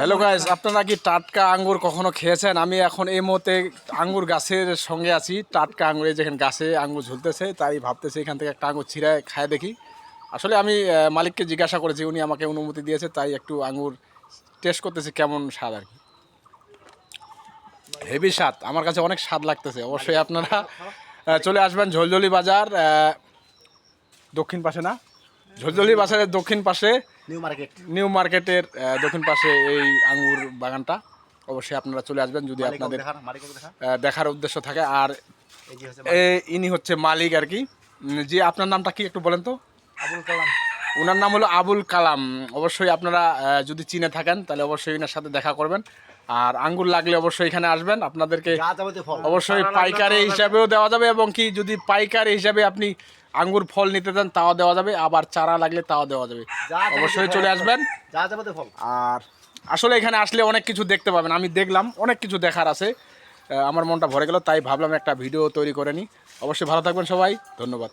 Hello guys আপনারা কি টাটকা আঙ্গুর কখনো খেয়েছেন? আমি এখন এই মুহূর্তে আঙ্গুর গাছের সঙ্গে আছি। টাটকা আঙ্গুর যেখানে গাছে আঙ্গুর ঝুলতেছে, তাই ভাবতেছি এখান থেকে একটা আঙ্গুর ছিঁড়ায় খায় দেখি। আসলে আমি মালিককে জিজ্ঞাসা করেছি, উনি আমাকে অনুমতি দিয়েছে, তাই একটু আঙ্গুর টেস্ট করতেছি, কেমন স্বাদ আর কি। হেভি স্বাদ, আমার কাছে অনেক স্বাদ লাগতেছে। অবশ্যই আপনারা চলে আসবেন ঝলঝলি বাজার দক্ষিণ পাশে না? ঝলঝলি বাজারের দক্ষিণ পাশে নিউ মার্কেট নিউ মার্কেটের দক্ষিণ পাশে এই আঙ্গুর বাগানটা। অবশ্যই আপনারা চলে আসবেন যদি আপনাদের দেখার উদ্দেশ্য থাকে। আর ইনি হচ্ছে মালিক আর কি। যে আপনার নামটা কি একটু বলেন তো? আবুল কালাম। ওনার নাম হলো আবুল কালাম। অবশ্যই আপনারা যদি চিনে থাকেন তাহলে অবশ্যই ওনার সাথে দেখা করবেন। আর আঙ্গুর লাগলে অবশ্যই এখানে আসবেন। আপনাদেরকে অবশ্যই পাইকারি হিসাবেও দেওয়া যাবে এবং কি যদি পাইকারি হিসাবে আপনি আঙ্গুর ফল নিতে চান তাও দেওয়া যাবে। আবার চারা লাগলে তাও দেওয়া যাবে। অবশ্যই চলে আসবেন। যা যাবতীয় ফল। আর আসলে এখানে আসলে অনেক কিছু দেখতে পাবেন। আমি দেখলাম অনেক কিছু দেখার আছে। আমার মনটা ভরে গেল তাই ভাবলাম একটা ভিডিও তৈরি করে নিই। অবশ্যই ভালো থাকবেন সবাই। ধন্যবাদ।